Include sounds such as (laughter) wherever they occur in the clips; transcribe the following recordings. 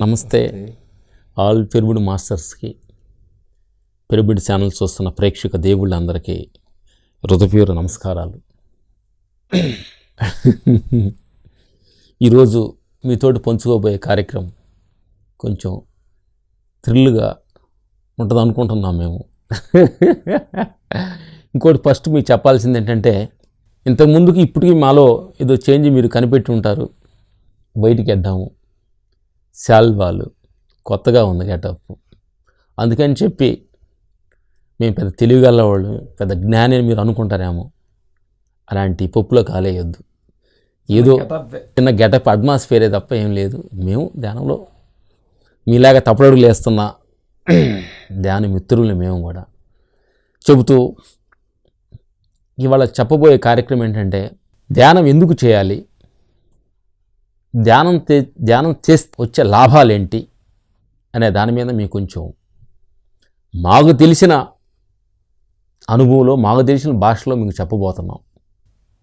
నమస్తే. ఆల్ పెరుగుడు మాస్టర్స్కి పెరుగుడు ఛానల్ చూస్తున్న ప్రేక్షక దేవుళ్ళందరికీ హృదయపూర్వ నమస్కారాలు. (laughs) ఈరోజు మీతోటి పంచుకోబోయే కార్యక్రమం కొంచెం థ్రిల్గా ఉంటుంది అనుకుంటున్నాం మేము. (laughs) ఇంకోటి ఫస్ట్ మీకు చెప్పాల్సింది ఏంటంటే ఇంతకుముందుకి ఇప్పటికీ మాలో ఏదో చేంజ్ మీరు కనిపెట్టి ఉంటారు. బయటికి వేద్దాము శాల్వాలు కొత్తగా ఉంది గెటప్. అందుకని చెప్పి మేము పెద్ద తెలివిగల వాళ్ళు పెద్ద జ్ఞాని అని మీరు అనుకుంటారేమో అలాంటి పప్పులో కాలేయొద్దు. ఏదో చిన్న గెటప్ అట్మాస్ఫియరే తప్ప ఏం లేదు. మేము ధ్యానంలో మీలాగా తప్పడడుగులు వేస్తున్న (clears throat) ధ్యాన మిత్రులు మేము కూడా చెబుతూ ఇవాళ చెప్పబోయే కార్యక్రమం ఏంటంటే ధ్యానం ఎందుకు చేయాలి? ధ్యానం ధ్యానం చేస్తే వచ్చే లాభాలేంటి అనే దాని మీద మీకు కొంచెం మాకు తెలిసిన అనుభవంలో మాకు తెలిసిన భాషలో మీకు చెప్పబోతున్నాం.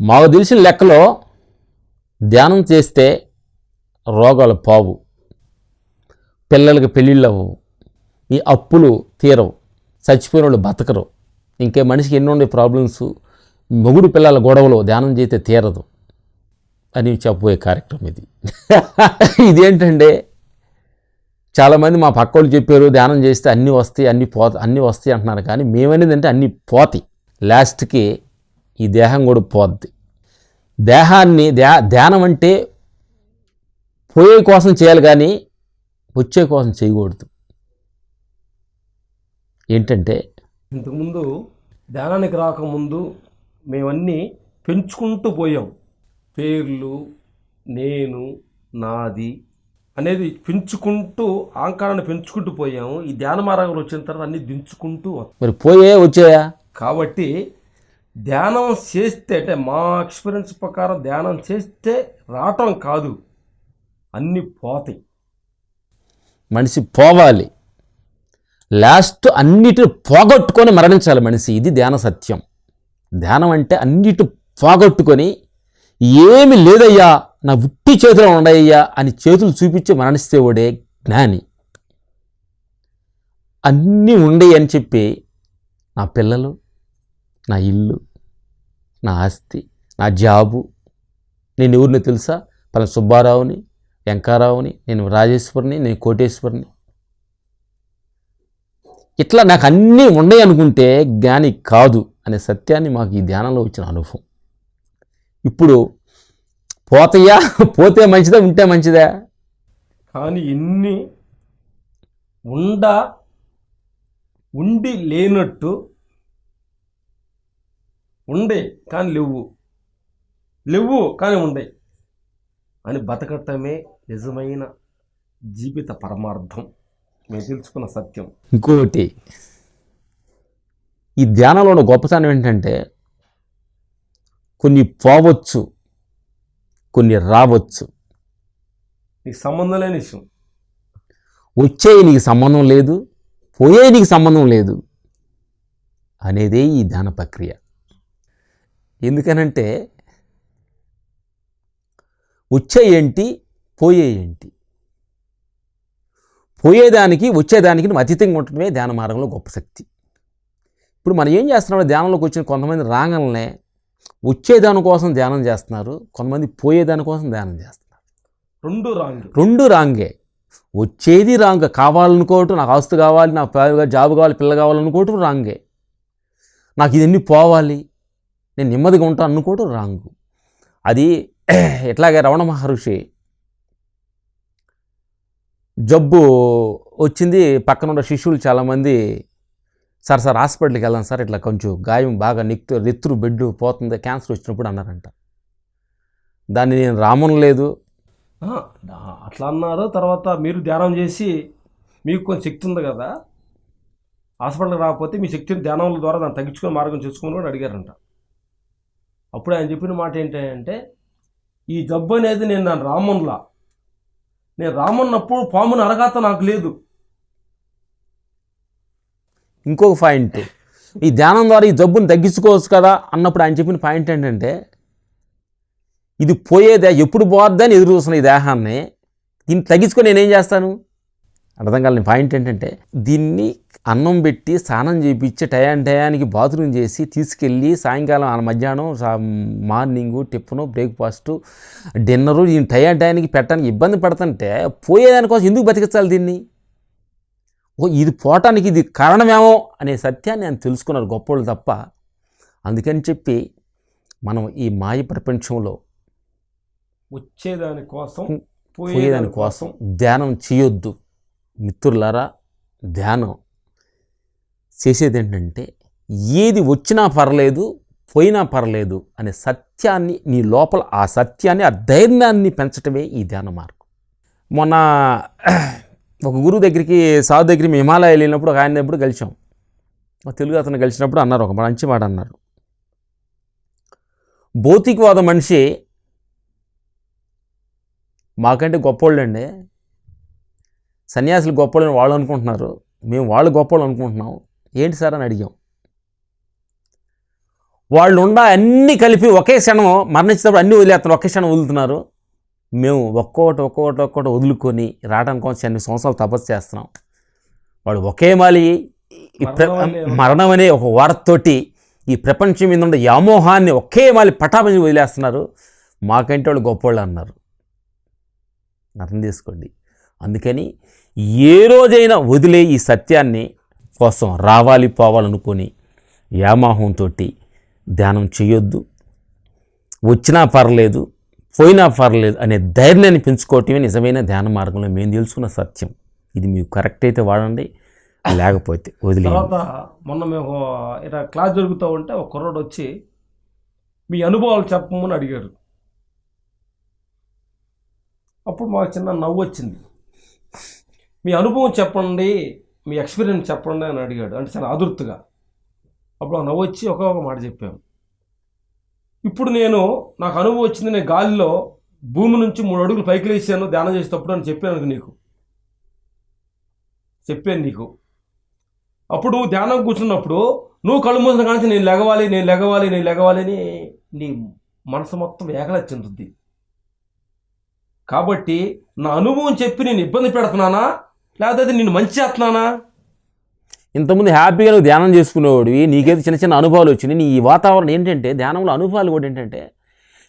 మాకు తెలిసిన లెక్కలో ధ్యానం చేస్తే రోగాలు పావు పిల్లలకి పెళ్ళిళ్ళు అవ్వవు ఈ అప్పులు తీరవు చచ్చిపోయిన వాళ్ళు బతకరు ఇంకే మనిషికి ఎన్నో ఉండే ప్రాబ్లమ్స్ మొగుడు పిల్లల గొడవలు ధ్యానం చేస్తే తీరదు. అని చెప్పబోయే కార్యక్రమం ఇది. (laughs) ఇదేంటంటే చాలామంది మా పక్క వాళ్ళు చెప్పారు ధ్యానం చేస్తే అన్నీ వస్తాయి అన్నీ పోత అన్నీ వస్తాయి అంటున్నారు. కానీ మేమనేది అంటే అన్నీ పోతాయి. లాస్ట్కి ఈ దేహం కూడా పోద్ది. దేహాన్ని ధ్యా ధ్యానం అంటే పోయే కోసం చేయాలి కానీ వచ్చే కోసం చేయకూడదు. ఏంటంటే ఇంతకుముందు ధ్యానానికి రాకముందు మేమన్నీ పెంచుకుంటూ పోయాం. పేర్లు నేను నాది అనేది పెంచుకుంటూ ఆంకారాన్ని పెంచుకుంటూ పోయాము. ఈ ధ్యాన మార్గంలో వచ్చిన తర్వాత అన్ని దించుకుంటూ మరి పోయే వచ్చాయా? కాబట్టి ధ్యానం చేస్తే అంటే మా ఎక్స్పీరియన్స్ ప్రకారం ధ్యానం చేస్తే రావటం కాదు. అన్నీ పోతాయి. మనిషి పోవాలి. లాస్ట్ అన్నిటిని పోగొట్టుకొని మరణించాలి మనిషి. ఇది ధ్యాన సత్యం. ధ్యానం అంటే అన్నిటి పోగొట్టుకొని ఏమి లేదయ్యా నా ఉట్టి చేతిలో ఉండయ్యా అని చేతులు చూపించి మరణిస్తే వాడే జ్ఞాని. అన్నీ ఉండయి అని చెప్పి నా పిల్లలు నా ఇల్లు నా ఆస్తి నా జాబు నేను ఎవరిని తెలుసా? పలానా సుబ్బారావుని వెంకారావుని నేను రాజేశ్వరిని నేను కోటేశ్వరిని. ఇట్లా నాకు అన్నీ ఉన్నాయి అనుకుంటే జ్ఞాని కాదు అనే సత్యాన్ని మాకు ఈ ధ్యానంలో వచ్చిన అనుభవం. ఇప్పుడు పోతయ్యా పోతే మంచిదా ఉంటే మంచిదా? కానీ ఎన్ని ఉండ ఉండి లేనట్టు ఉండే కానీ లేవు. లేవు కానీ ఉండే అని బతకటమే నిజమైన జీవిత పరమార్థం. మేము తెలుసుకున్న సత్యం. ఇంకోటి ఈ ధ్యానంలో ఉన్న గొప్పతనం ఏంటంటే కొన్ని పోవచ్చు కొన్ని రావచ్చు. నీకు సంబంధం లేని విషయం. వచ్చే నీకు సంబంధం లేదు పోయే నీకు సంబంధం లేదు అనేదే ఈ ధ్యాన ప్రక్రియ. ఎందుకనంటే వచ్చే ఏంటి పోయే ఏంటి పోయేదానికి వచ్చేదానికి నువ్వు అతీతంగా ఉండటమే ధ్యాన మార్గంలో గొప్ప శక్తి. ఇప్పుడు మనం ఏం చేస్తున్నాం? ధ్యానంలోకి వచ్చిన కొంతమంది రాగలనే వచ్చేదాని కోసం ధ్యానం చేస్తున్నారు కొంతమంది పోయేదాని కోసం ధ్యానం చేస్తున్నారు. రెండు రాంగ్. రెండు రాంగే. వచ్చేది రాంగ్. కావాలనుకోవటం నాకు ఆస్తి కావాలి నాకు జాబ్ కావాలి పిల్ల కావాలనుకోవటం రాంగే. నాకు ఇవన్నీ పోవాలి? నేను నెమ్మదిగా ఉంటాను అనుకోవటం రాంగు. అది (clears throat) ఎట్లాగే రమణ మహర్షి జబ్బు వచ్చింది. పక్కన ఉన్న శిష్యులు చాలామంది సార్ సార్ హాస్పిటల్కి వెళ్దాం సార్ ఇట్లా కొంచెం గాయం బాగా నిక్తు నెత్తురు బెడ్ పోతుంది క్యాన్సర్ వచ్చినప్పుడు అన్నారంట. దాన్ని నేను రామం లేదు. అట్లా అన్నారు తర్వాత మీరు ధ్యానం చేసి మీకు కొంచెం శక్తి ఉంది కదా హాస్పిటల్కి రాకపోతే మీ శక్తిని ధ్యానం ద్వారా దాన్ని తగ్గించుకునే మార్గం చేసుకోమని కూడా అడిగారంట. అప్పుడు ఆయన చెప్పిన మాట ఏంటంటే ఈ జబ్బు అనేది నేను దాని రామన్లా. నేను రామన్నప్పుడు పాముని అరగాత నాకు లేదు. ఇంకొక పాయింట్. ఈ ధ్యానం ద్వారా ఈ జబ్బుని తగ్గించుకోవచ్చు కదా అన్నప్పుడు ఆయన చెప్పిన పాయింట్ ఏంటంటే ఇది పోయేదే ఎప్పుడు పోద్దని ఎదురు చూస్తున్న ఈ దేహాన్ని దీన్ని తగ్గించుకొని నేనేం చేస్తాను? అర్థం కాలని పాయింట్ ఏంటంటే దీన్ని అన్నం పెట్టి స్నానం చేయించి టయాన్ టయానికి బాత్రూమ్ చేసి తీసుకెళ్ళి సాయంకాలం ఆ మధ్యాహ్నం సా- మార్నింగు బ్రేక్ఫాస్ట్ బ్రేక్ఫాస్టు డిన్నరు దీన్ని టయాన్ టయానికి పెట్టడానికి ఇబ్బంది పడుతుంటే పోయేదానికోసం ఎందుకు బతికించాలి దీన్ని? ఇది పోవటానికి ఇది కారణమేమో అనే సత్యాన్ని ఆయన తెలుసుకున్నారు గొప్పోళ్ళు తప్ప. అందుకని చెప్పి మనం ఈ మాయ ప్రపంచంలో వచ్చేదాని కోసం పోయేదాని కోసం ధ్యానం చేయొద్దు. మిత్రులారా ధ్యానం చేసేది ఏంటంటే ఏది వచ్చినా పర్లేదు పోయినా పర్లేదు అనే సత్యాన్ని నీ లోపల ఆ సత్యాన్ని ఆ ధైర్యాన్ని పెంచటమే ఈ ధ్యాన మార్గం. మొన్న ఒక గురువు దగ్గరికి సాధు దగ్గరికి మేము హిమాలయాలు వెళ్ళినప్పుడు ఒక ఆయన ఎప్పుడు కలిసాం తెలుగు అతను కలిసినప్పుడు అన్నారు ఒక మంచి మాట అన్నారు. భౌతికవాద మనిషి మాకంటే గొప్పోళ్ళండి. సన్యాసులు గొప్పోళ్ళని వాళ్ళు అనుకుంటున్నారు. మేము వాళ్ళు గొప్పోళ్ళు అనుకుంటున్నాం. ఏంటి సార్ అని అడిగాం. వాళ్ళు ఉండ అన్నీ కలిపి ఒకే క్షణం మరణించినప్పుడు అన్నీ వదిలేస్తున్నారు. ఒకే క్షణం వదులుతున్నారు. మేము ఒక్కొక్కటి ఒక్కొక్కటి ఒక్కొక్కటి వదులుకొని రావడానికి కోసం అన్ని సంవత్సరాలు తపస్సు చేస్తున్నాం. వాడు ఒకే మాలి మరణం అనే- ఒక వార్తతోటి ఈ ప్రపంచం మీద ఉండే వ్యామోహాన్ని ఒకే మాలి పటాపంచి వదిలేస్తున్నారు. మాకంటే వాళ్ళు గొప్పోళ్ళు అన్నారు. అర్థం చేసుకోండి. అందుకని ఏ రోజైనా వదిలే ఈ సత్యాన్ని కోసం రావాలి పోవాలనుకొని వ్యామోహంతో ధ్యానం చేయొద్దు. వచ్చినా పర్లేదు. పోయినా పర్లేదు అనే ధైర్యాన్ని పెంచుకోవటమే నిజమైన ధ్యాన మార్గంలో మేము తెలుసుకున్న సత్యం. ఇది మీకు కరెక్ట్ అయితే వాడండి లేకపోతే వదిలే తర్వాత మొన్న మేము ఇలా క్లాస్ జరుగుతూ ఉంటే ఒక కుర్రోడు వచ్చి మీ అనుభవాలు చెప్పమని అడిగాడు. అప్పుడు మాకు చిన్న నవ్వు వచ్చింది. మీ అనుభవం చెప్పండి మీ ఎక్స్పీరియన్స్ చెప్పండి అని అడిగాడు. అంటే చాలా ఆదుర్తిగా. అప్పుడు ఆ నవ్వు వచ్చి ఒక్కొక్క మాట చెప్పాము. ఇప్పుడు నేను నాకు అనుభవం వచ్చింది నేను గాలిలో భూమి నుంచి మూడు అడుగులు పైకి లేచాను ధ్యానం చేసేటప్పుడు అని చెప్పాను నీకు. చెప్పాను నీకు. అప్పుడు నువ్వు ధ్యానం కూర్చున్నప్పుడు నువ్వు కళ్ళు మూసిన కానీ నేను లెగవాలి నేను లెగవాలి నేను లెగవాలి అని నీ మనసు మొత్తం ఏకల చెందుద్ది. కాబట్టి నా అనుభవం చెప్పి నేను ఇబ్బంది పెడుతున్నానా? లేకపోతే నేను మంచి చేస్తున్నానా? ఇంతకుముందు హ్యాపీగా నువ్వు ధ్యానం చేసుకునేవాడివి నీకైతే చిన్న చిన్న అనుభవాలు వచ్చినాయి. నీ వాతావరణం ఏంటంటే ధ్యానంలో అనుభవాలు కూడా ఏంటంటే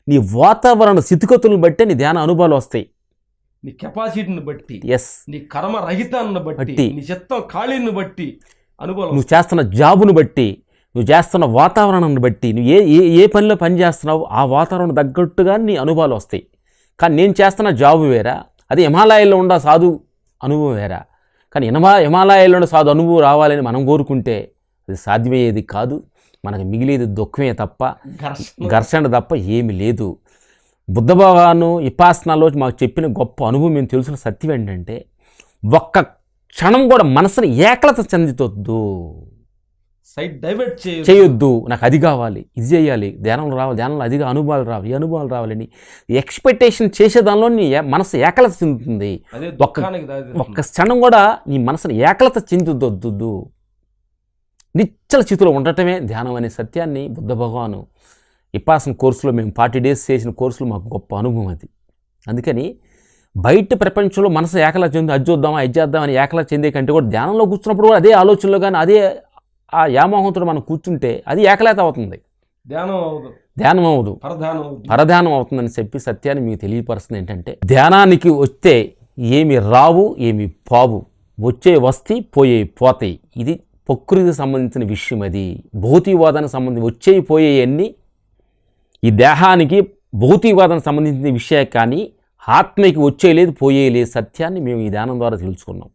నీ వాతావరణ స్థితిగతులను బట్టే నీ ధ్యాన అనుభవాలు వస్తాయి. నీ కెపాసిటీని బట్టి ఎస్ నీ కర్మ రహితాన్ని బట్టి బట్టి. నీ చిత్తం ఖాళీని బట్టి అనుభవం నువ్వు చేస్తున్న జాబును బట్టి నువ్వు చేస్తున్న వాతావరణాన్ని బట్టి నువ్వు ఏ ఏ ఏ పనిలో పని చేస్తున్నావు ఆ వాతావరణం తగ్గట్టుగా నీ అనుభవాలు వస్తాయి. కానీ నేను చేస్తున్న జాబు వేరా? అది హిమాలయాల్లో ఉండ సాధు అనుభవం వేరా? కానీ హిమా హిమాలయాల్లో ఉండే సాధు అనుభవం రావాలని మనం కోరుకుంటే అది సాధ్యమయ్యేది కాదు. మనకు మిగిలేది దుఃఖమే తప్ప ఘర్షణ. ఘర్షణ తప్ప ఏమీ లేదు. బుద్ధ భగవాను ఇపాసనాలో మాకు చెప్పిన గొప్ప అనుభవం మేము తెలిసిన సత్యం ఏంటంటే ఒక్క క్షణం కూడా మనసుని ఏకలత చెందుతొద్దు. సైడ్ డైవర్ట్ చేయ చేయొద్దు. నాకు అది కావాలి ఇది చేయాలి ధ్యానంలో రావాలి ధ్యానంలో అదిగా అనుభవాలు రావాలి ఈ అనుభవాలు రావాలని ఎక్స్పెక్టేషన్ చేసే దానిలో నీ మనసు ఏకలత చెందుతుంది. ఒక్క- ఒక్క క్షణం కూడా నీ మనసుని ఏకలత చెందుదొద్దు. నిచ్చల స్థితిలో ఉండటమే ధ్యానం అనే సత్యాన్ని బుద్ధ భగవాను ఇపాసన కోర్సులో మేము ఫార్టీ డేస్ చేసిన కోర్సులో మాకు గొప్ప అనుభవం అది. అందుకని బయట ప్రపంచంలో మనసు ఏకలా చెంది అది చూద్దామా ఇది చేద్దామని ఏకలా చెందే కంటే కూడా ధ్యానంలో కూర్చున్నప్పుడు కూడా అదే ఆలోచనలో కానీ అదే ఆ యామోహంతో మనం కూర్చుంటే అది ఏకలేత అవుతుంది. ధ్యానం అవదు ధ్యానం అవ్వదు పరధ్యానం అవుతుంది పరధ్యానం అవుతుందని చెప్పి సత్యాన్ని మీకు తెలియపరుస్తుంది ఏంటంటే ధ్యానానికి వస్తే ఏమి రావు ఏమి పావు. వచ్చే వస్తే పోయే పోతాయి ఇది ప్రకృతికి సంబంధించిన విషయం అది. భౌతికవాదానికి సంబంధించి వచ్చేవి పోయేవన్నీ ఈ దేహానికి భౌతికవాదానికి సంబంధించిన విషయే కానీ ఆత్మకి వచ్చే లేదు పోయే లేదు సత్యాన్ని మేము ఈ ధ్యానం ద్వారా తెలుసుకున్నాం.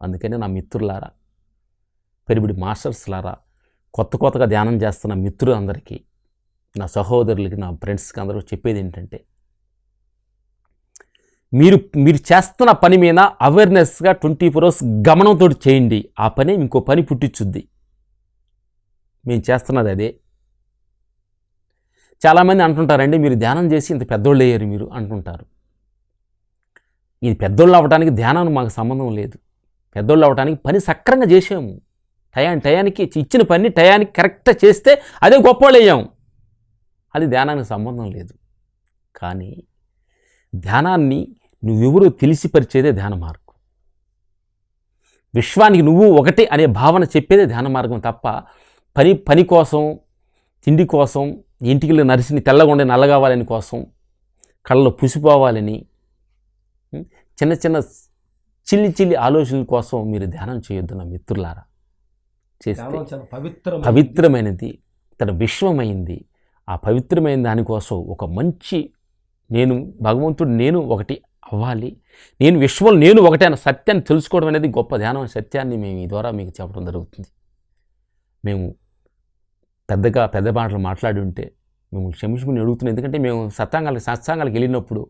అందుకని నా మిత్రులారా పెరిబడి మాస్టర్స్లారా కొత్త కొత్తగా ధ్యానం చేస్తున్న మిత్రులందరికీ నా సహోదరులకి నా ఫ్రెండ్స్కి అందరూ చెప్పేది ఏంటంటే మీరు మీరు చేస్తున్న పని మీద అవేర్నెస్గా ట్వంటీ ఫోర్ అవర్స్ గమనంతో చేయండి. ఆ పని ఇంకో పని పుట్టించుద్ది. మేము చేస్తున్నది అదే. చాలామంది అంటుంటారండి మీరు ధ్యానం చేసి ఇంత పెద్దోళ్ళు అయ్యారు మీరు అంటుంటారు. ఇది పెద్దోళ్ళు అవ్వడానికి ధ్యానం మాకు సంబంధం లేదు. పెద్దోళ్ళు అవ్వడానికి పని సక్రంగా చేసాము టయాన్ని టయానికి ఇచ్చిన పని టయానికి కరెక్ట్గా చేస్తే అదే గొప్పవాళ్ళు అయ్యాం అది ధ్యానానికి సంబంధం లేదు. కానీ ధ్యానాన్ని నువ్వెవరో తెలిసిపరిచేదే ధ్యాన మార్గం. విశ్వానికి నువ్వు ఒకటే అనే భావన చెప్పేదే ధ్యాన మార్గం తప్ప పని పని కోసం తిండి కోసం ఇంటికి వెళ్ళి నరిసిని తెల్లగొండే నల్లగావాలని కోసం కళ్ళలో పుసిపోవాలని చిన్న చిన్న చిల్లి చిల్లి ఆలోచనల కోసం మీరు ధ్యానం చేయొద్దు నా మిత్రులారా. చేస్తే పవిత్రమైనది తన విశ్వమైంది. ఆ పవిత్రమైన దానికోసం ఒక మంచి నేను భగవంతుడు నేను ఒకటి అవ్వాలి. నేను విశ్వంలో నేను ఒకటే అన్న సత్యాన్ని తెలుసుకోవడం అనేది గొప్ప ధ్యానం సత్యాన్ని మేము ఈ ద్వారా మీకు చెప్పడం జరుగుతుంది. మేము పెద్దగా పెద్ద మాటలు మాట్లాడి ఉంటే మేము క్షమించుకుని అడుగుతున్నాం ఎందుకంటే మేము సత్సాంగాలకి సత్సాంగాలకు వెళ్ళినప్పుడు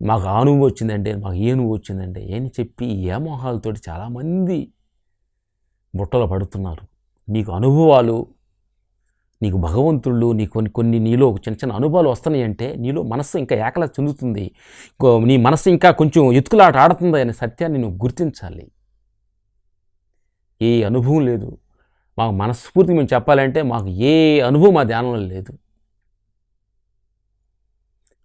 మాకు ఆ అనుభవం వచ్చిందంటే మాకు ఏ అనుభవం వచ్చిందంటే ఏని చెప్పి ఏ మోహాలతోటి చాలామంది బుట్టలు పడుతున్నారు. నీకు అనుభవాలు నీకు భగవంతుళ్ళు నీ కొన్ని కొన్ని నీలో చిన్న చిన్న అనుభవాలు వస్తున్నాయి అంటే నీలో మనస్సు ఇంకా ఏకలా చెందుతుంది. నీ మనస్సు ఇంకా కొంచెం ఎత్తుకులాట ఆడుతుంది అనే సత్యాన్ని నువ్వు గుర్తించాలి. ఏ అనుభవం లేదు. మాకు మనస్ఫూర్తిగా మేము చెప్పాలంటే మాకు ఏ అనుభవం మా ధ్యానంలో లేదు.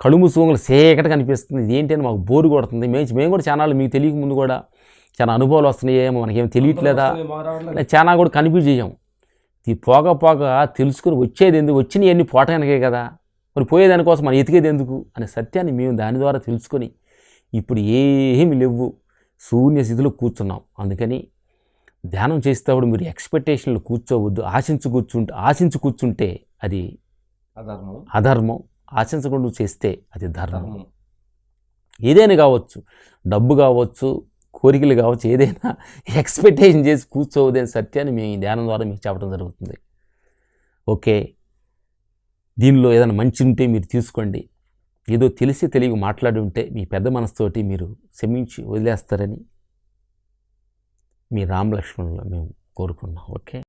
కడుము మూసుకోగల సేకట కనిపిస్తుంది ఇది ఏంటి అని మాకు బోరు కొడుతుంది. మేము మేము కూడా ఛానల్ మీకు తెలియక ముందు కూడా చాలా అనుభవాలు వస్తున్నాయేమో మనకేం తెలియట్లేదా? చాలా కూడా కన్ఫ్యూజ్ చేయం ఈ పోగ పోగ తెలుసుకుని వచ్చేది ఎందుకు? వచ్చినవి అన్ని పోవటానికే కదా. మరి పోయేదానికోసం మనం ఎతికేది ఎందుకు? అనే సత్యాన్ని మేము దాని ద్వారా తెలుసుకొని ఇప్పుడు ఏమీ లేవు. శూన్య స్థితిలో కూర్చున్నాం. అందుకని ధ్యానం చేసేటప్పుడు మీరు ఎక్స్పెక్టేషన్లు కూర్చోవద్దు. ఆశించి కూర్చుంటే ఆశించి కూర్చుంటే అది అధర్మం. అధర్మం. ఆశించకుండా చేస్తే అది ధర్మం. ఏదైనా కావచ్చు. డబ్బు కావచ్చు కోరికలు కావచ్చు ఏదైనా ఎక్స్పెక్టేషన్ చేసి కూర్చోవద్దని సత్యాన్ని మేము ఈ ధ్యానం ద్వారా మీకు చెప్పడం జరుగుతుంది. ఓకే? దీనిలో ఏదైనా మంచి ఉంటే మీరు తీసుకోండి. ఏదో తెలిసి తెలివి మాట్లాడి ఉంటే మీ పెద్ద మనసుతోటి మీరు క్షమించి వదిలేస్తారని మీ రామలక్ష్మణులు మేము కోరుకున్నాం ఓకే?